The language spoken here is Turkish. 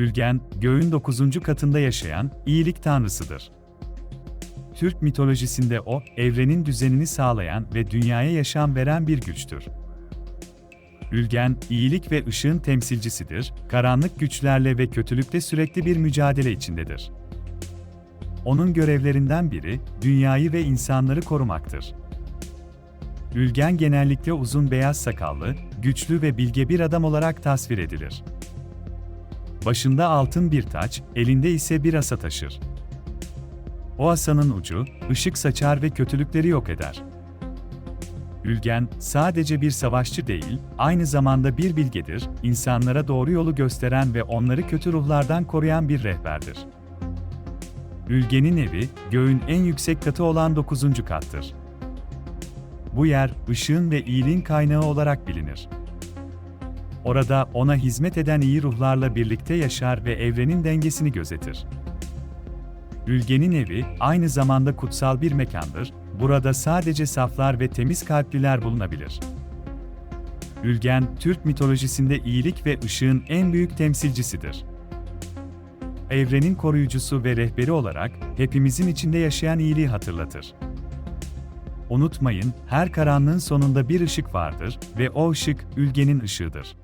Ülgen, göğün dokuzuncu katında yaşayan iyilik tanrısıdır. Türk mitolojisinde o, evrenin düzenini sağlayan ve dünyaya yaşam veren bir güçtür. Ülgen, iyilik ve ışığın temsilcisidir, karanlık güçlerle ve kötülükle sürekli bir mücadele içindedir. Onun görevlerinden biri, dünyayı ve insanları korumaktır. Ülgen genellikle uzun beyaz sakallı, güçlü ve bilge bir adam olarak tasvir edilir. Başında altın bir taç, elinde ise bir asa taşır. O asanın ucu, ışık saçar ve kötülükleri yok eder. Ülgen, sadece bir savaşçı değil, aynı zamanda bir bilgedir, insanlara doğru yolu gösteren ve onları kötü ruhlardan koruyan bir rehberdir. Ülgenin evi, göğün en yüksek katı olan 9. kattır. Bu yer, ışığın ve iyiliğin kaynağı olarak bilinir. Orada ona hizmet eden iyi ruhlarla birlikte yaşar ve evrenin dengesini gözetir. Ülgenin evi aynı zamanda kutsal bir mekandır. Burada sadece saflar ve temiz kalpliler bulunabilir. Ülgen, Türk mitolojisinde iyilik ve ışığın en büyük temsilcisidir. Evrenin koruyucusu ve rehberi olarak hepimizin içinde yaşayan iyiliği hatırlatır. Unutmayın, her karanlığın sonunda bir ışık vardır ve o ışık ülgenin ışığıdır.